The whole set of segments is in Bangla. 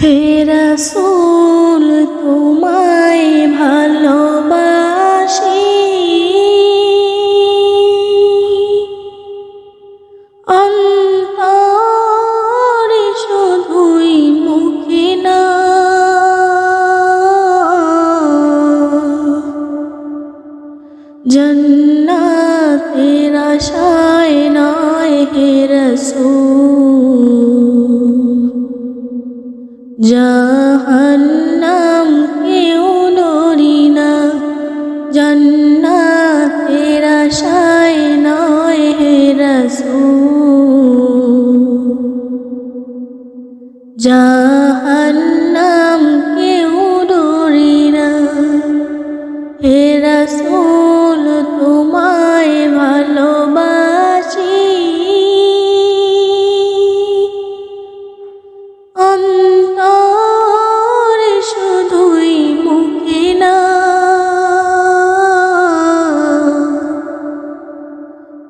হে রাসূল জাহান্নাম কেউ নরি না। জান্নাতের আশায় নয় হে রাসূল।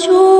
Jujur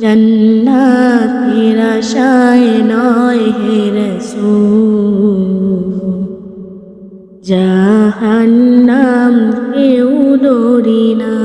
জন্নাতের আশায় নয় হে রাসূল। জাহান্নাম কেউ দৌড়ি না।